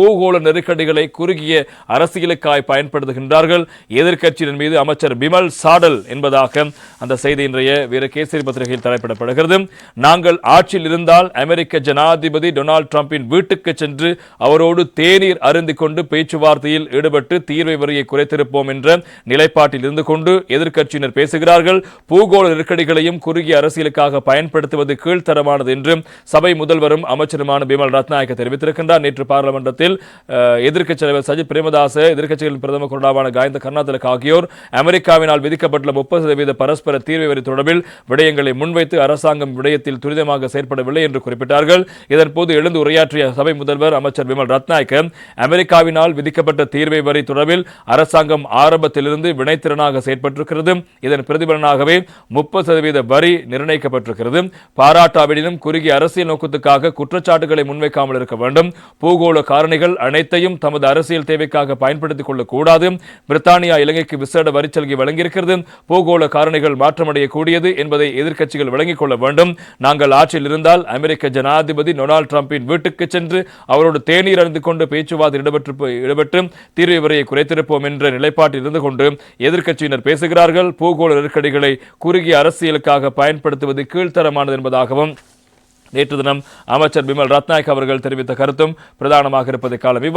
பூகோள நெருக்கடிகளை குறுகிய அரசியலுக்காய் பயன்படுத்துகின்றார்கள். எதிர்க்கட்சியின் மீது அமைச்சர் பிமல் சாடல் என்பதாக அந்த செய்தி இன்றைய வீரகேசரி பத்திரிகையில் தலைப்பிடப்படுகிறது. நாங்கள் ஆட்சியில் இருந்தால் அமெரிக்க ஜனாதிபதி டொனால்ட் டிரம்பின் வீட்டுக்கு சென்று அவரோடு தேநீர் அருந்திக் கொண்டு பேச்சுவார்த்தையில் ஈடுபட்டு தீர்வை வரியை குறைத்திருப்போம் என்ற நிலைப்பாட்டில் இருந்து கொண்டு எதிர்க்கட்சியினர் பேசுகிறார்கள். பூகோள நெருக்கடிகளையும் குறுகிய அரசியலுக்காக பயன்படுத்துவது கீழ்த்தரமானது என்று சபை முதல்வரும் அமைச்சருமான பிமல் ரத்நாயக்க தெரிவித்திருக்கின்றார். நேற்று கூட்டத்தில் எதிர்க்கட்சி தலைவர் சஜித் பிரேமதாச எதிர்க்கட்சிகளின் பிரதம கொறடாவான காயந்த கர்நாதலக் ஆகியோர் அமெரிக்காவினால் விதிக்கப்பட்டுள்ள முப்பது சதவீத பரஸ்பர தீர்வு வரி தொடர்பில் விடயங்களை முன்வைத்து அரசாங்கம் விடயத்தில் துரிதமாக செயற்படவில்லை என்று குறிப்பிட்டார்கள். இதன்போது எழுந்து உரையாற்றிய சபை முதல்வர் அமைச்சர் விமல் ரத்நாயக்க அமெரிக்காவினால் விதிக்கப்பட்ட தீர்வை வரி தொடர்பில் அரசாங்கம் ஆரம்பத்திலிருந்து வினைத்திறனாக செயற்பட்டிருக்கிறது. இதன் பிரதிபலனாகவே முப்பது சதவீத வரி நிர்ணயிக்கப்பட்டிருக்கிறது. பாராட்டாவிடனும் குறுகிய அரசியல் நோக்கத்துக்காக குற்றச்சாட்டுகளை முன்வைக்காமல் இருக்க வேண்டும். பூகோள காரணி பிரச்சனைகள் அனைத்தையும் தமது அரசியல் தேவைக்காக பயன்படுத்திக் கொள்ளக்கூடாது பிரித்தானியா இலங்கைக்கு விசேட வரிச்சலுகை வழங்கியிருக்கிறது. பூகோள காரணிகள் மாற்றமடையக்கூடியது என்பதை எதிர்க்கட்சிகள் விளங்கிக் கொள்ள வேண்டும். நாங்கள் ஆட்சியில் இருந்தால் அமெரிக்க ஜனாதிபதி டொனால்டு டிரம்பின் வீட்டுக்கு சென்று அவரோடு தேநீர் அணிந்து கொண்டு பேச்சுவார்த்தை ஈடுபட்டு ஈடுபட்டு தீர்வு வரையை குறைத்திருப்போம் என்ற நிலைப்பாட்டில் இருந்து கொண்டு எதிர்க்கட்சியினர் பேசுகிறார்கள். பூகோள நெருக்கடிகளை குறுகிய அரசியலுக்காக பயன்படுத்துவது கீழ்த்தரமானது என்பதாகவும் நேற்று தினம் அமைச்சர் பிமல் ரத்நாயக் அவர்கள் தெரிவித்த கருத்தும் பிரதானமாக இருப்பதை காலம்